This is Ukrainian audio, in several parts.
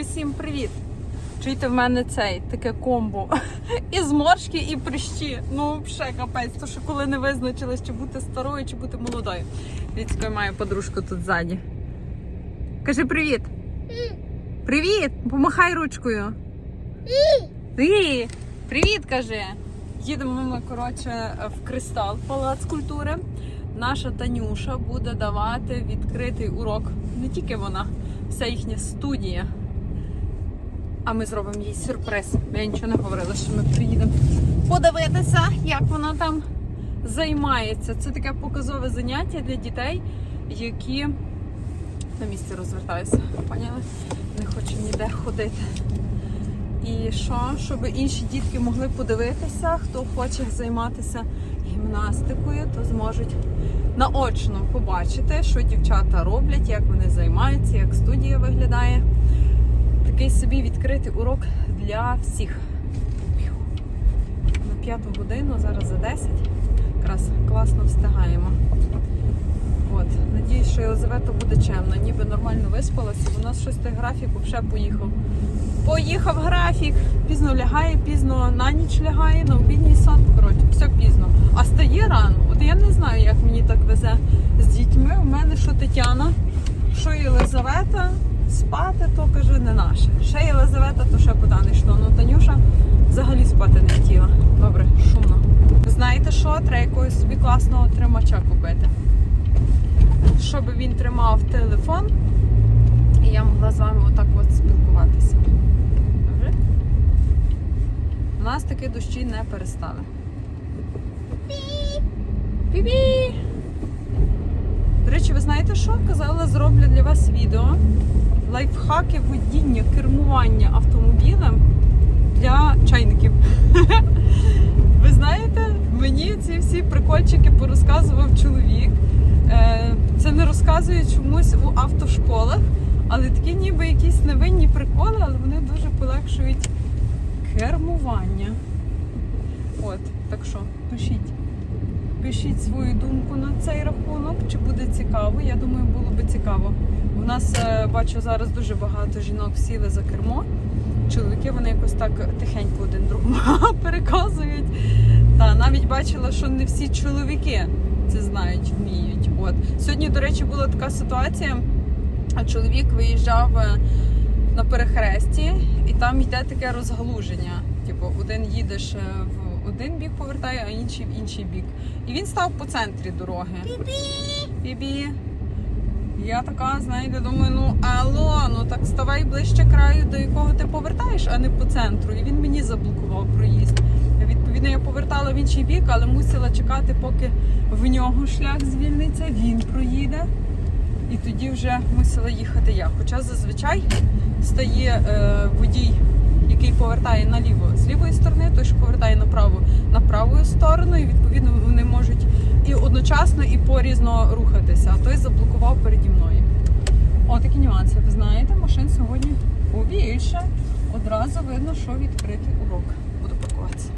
Усім привіт! Чуєте, в мене цей таке комбо. І зморшки, і прищі. Ну, ще капець, то що коли не визначилась, чи бути старою, чи бути молодою. Я маю подружку тут ззаді. Кажи привіт. Привіт! Помахай ручкою. Ти! Привіт, кажи! Їдемо ми, коротше, в кристал палац культури. Наша Танюша буде давати відкритий урок. Не тільки вона, вся їхня студія. А ми зробимо їй сюрприз. Я нічого не говорила, що ми приїдемо подивитися, як вона там займається. Це таке показове заняття для дітей, які на місці розвертаються. Поняли? Не хочу ніде ходити. І що, щоб інші дітки могли подивитися, хто хоче займатися гімнастикою, то зможуть наочно побачити, що дівчата роблять, як вони займаються, як студія виглядає. Такий собі відкритий урок для всіх. На п'яту годину, зараз за 10. Якраз класно встигаємо. От, надіюсь, що Єлизавета буде чемна, ніби нормально виспалася, у нас щось той графік взагалі поїхав. Поїхав графік, пізно лягає, пізно на ніч лягає, на обідній сон. Коротше, все пізно. А стає рано. От я не знаю, як мені так везе з дітьми. У мене що Тетяна, що Єлизавета, спати то каже не наше. Ще Єлизавета, то ще куди не йшло. Ну Танюша взагалі спати не хотіла. Добре, шумно. Знаєте що? Треба якогось собі класного тримача купити. Щоб він тримав телефон, і я могла з вами отак от спілкуватися. Добре? У нас таки дощі не перестали. Пі-пі! До речі, ви знаєте що? Казала, зроблю для вас відео. Лайфхаки водіння, кермування автомобілем для чайників. Ви знаєте, мені ці всі прикольчики порозказував чоловік. Е, Це не розказує чомусь у автошколах, але такі ніби якісь невинні приколи, але вони дуже полегшують кермування. От, так що, пишіть. Пишіть свою думку на цей рахунок, чи буде цікаво. Я думаю, було би цікаво. У нас е, бачу зараз дуже багато жінок сіли за кермо. Чоловіки вони якось так тихенько один другому переказують. Та навіть бачила, що не всі чоловіки це знають, вміють. От сьогодні, до речі, була така ситуація. а Чоловік виїжджав е, на перехресті, і там йде таке розгалуження. Типу, один їдеш е, в один бік повертає, а інший в інший бік. І він став по центрі дороги. Бібі. Я така, знаєте, думаю, ну алло, ну так ставай ближче краю, до якого ти повертаєш, а не по центру. І він мені заблокував проїзд. Відповідно, я повертала в інший бік, але мусила чекати, поки в нього шлях звільниться, він проїде. І тоді вже мусила їхати я. Хоча зазвичай стає е, водій, який повертає наліво з лівої сторони, той, що повертає направо на праву сторону, і відповідно вони можуть і одночасно, і порізно рухатися. А той заблокував переді мною. О, такі нюанси. Ви знаєте, машин сьогодні побільше. Одразу видно, що відкритий урок. Буду паркуватися.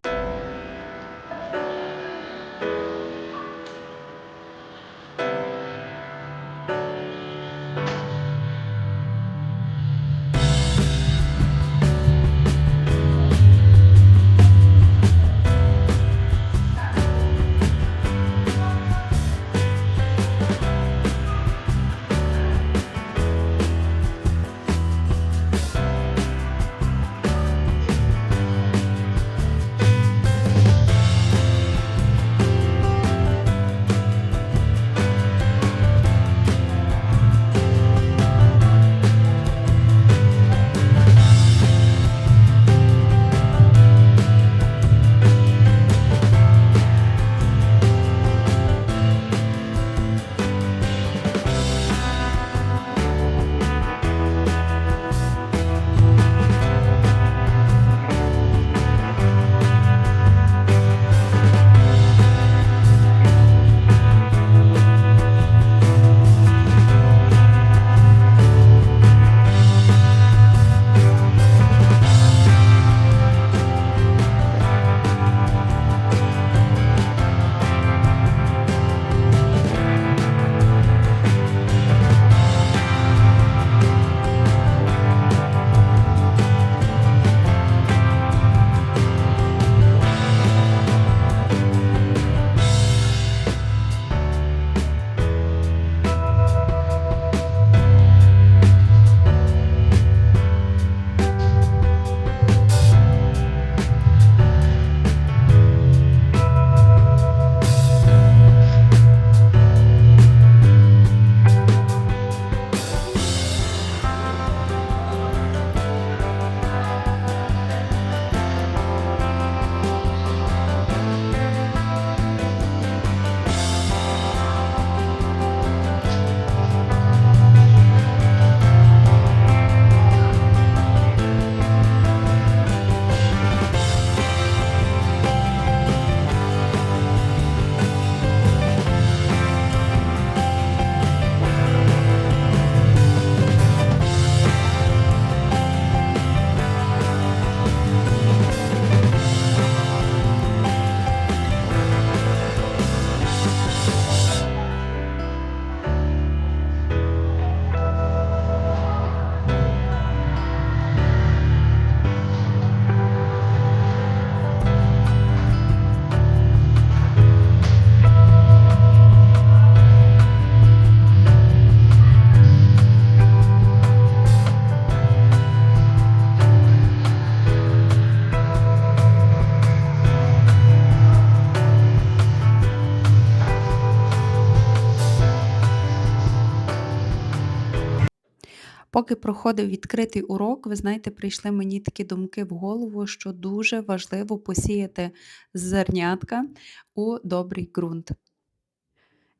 Поки проходив відкритий урок, ви знаєте, прийшли мені такі думки в голову, що дуже важливо посіяти зернятка у добрий ґрунт.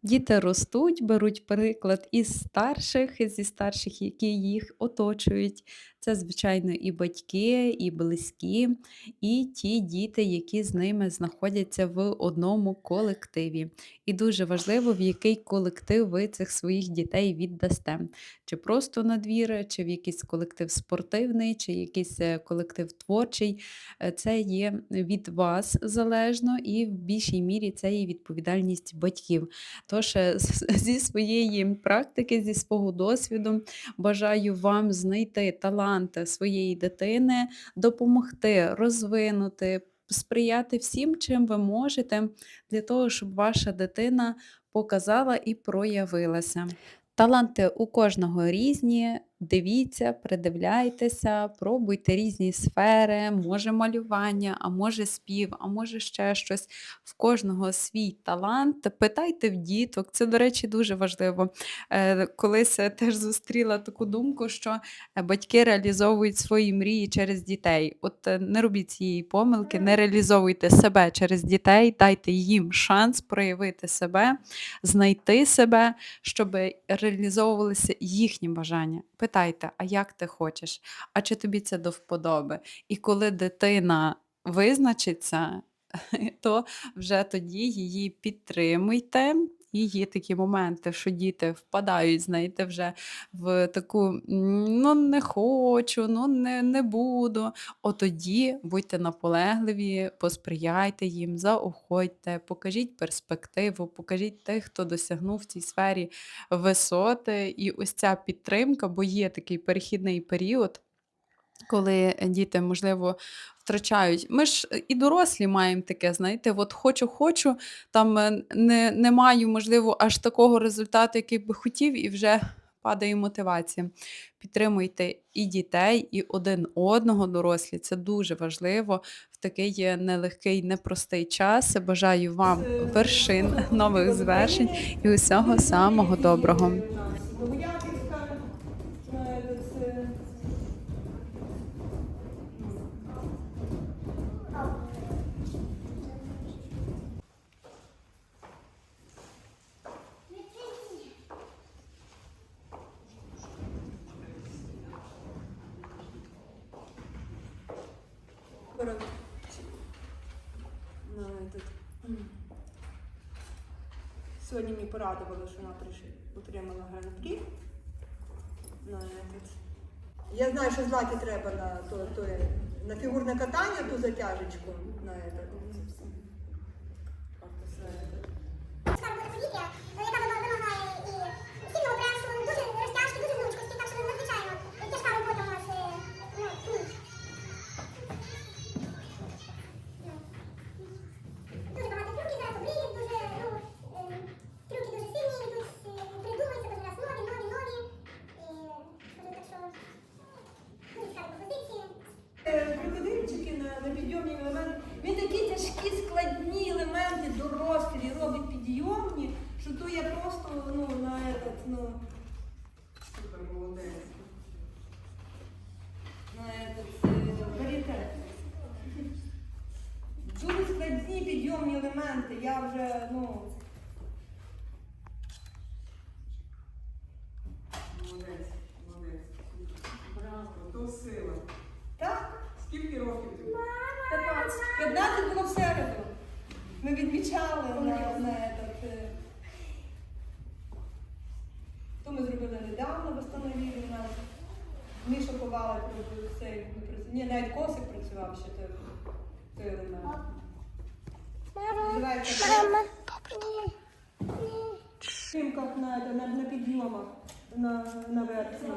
Діти ростуть, беруть приклад із старших, зі старших, які їх оточують. Це, звичайно, і батьки, і близькі, і ті діти, які з ними знаходяться в одному колективі. І дуже важливо, в який колектив ви цих своїх дітей віддасте. Чи просто на двір, чи в якийсь колектив спортивний, чи якийсь е, колектив творчий. Е, Це є від вас залежно, і в більшій мірі це є відповідальність батьків. Тож е, зі своєї практики, зі свого досвіду, бажаю вам знайти талант своєї дитини, допомогти розвинути, сприяти всім, чим ви можете, для того, щоб ваша дитина показала і проявилася. Таланти у кожного різні. Дивіться, придивляйтеся, пробуйте різні сфери, може малювання, а може спів, а може ще щось. В кожного свій талант. Питайте в діток. Це, до речі, дуже важливо. Е, Колись я теж зустріла таку думку, що е, батьки реалізовують свої мрії через дітей. От е, не робіть цієї помилки, не реалізовуйте себе через дітей, дайте їм шанс проявити себе, знайти себе, щоб реалізовувалися їхні бажання. Питайте, а як ти хочеш? А чи тобі це до вподоби? І коли дитина визначиться, то вже тоді її підтримуйте. І є такі моменти, що діти впадають, знаєте, вже в таку ну не хочу, ну не, не буду. От тоді будьте наполегливі, посприяйте їм, заохотьте, покажіть перспективу, покажіть тих, хто досягнув в цій сфері висоти. І ось ця підтримка, бо є такий перехідний період. Коли діти, можливо, втрачають. Ми ж е, і дорослі маємо таке, знаєте, от хочу, хочу, там е, не, не маю, можливо, аж такого результату, який би хотів, і вже падає мотивація. Підтримуйте і дітей, і один одного дорослі. Це дуже важливо в такий нелегкий, непростий час. Бажаю вам вершин, нових звершень і усього самого доброго. Богоявленська, знаєте, це Ну, этот, м. Сьогодні мені порадували, що вона трішки отримала гран-прі. На этот. Я знаю, що златі треба на, то, то, є- на фігурне катання, ту затяжечку. На этот. Супер молодець. На этот, е. Дуже складні підйомні елементи. Я вже, ну. Молодець, молодець. Браво, то сила. Так? Скільки років тобі? 15. 15 було в середу. Ми відмічали на, на То ми зробили недавно, восстановили у нас. Міша Ковалик робив цей. Ні, навіть косик працював ще той, той елемент. Називається як на, на, на підйомах, на, наверх. На,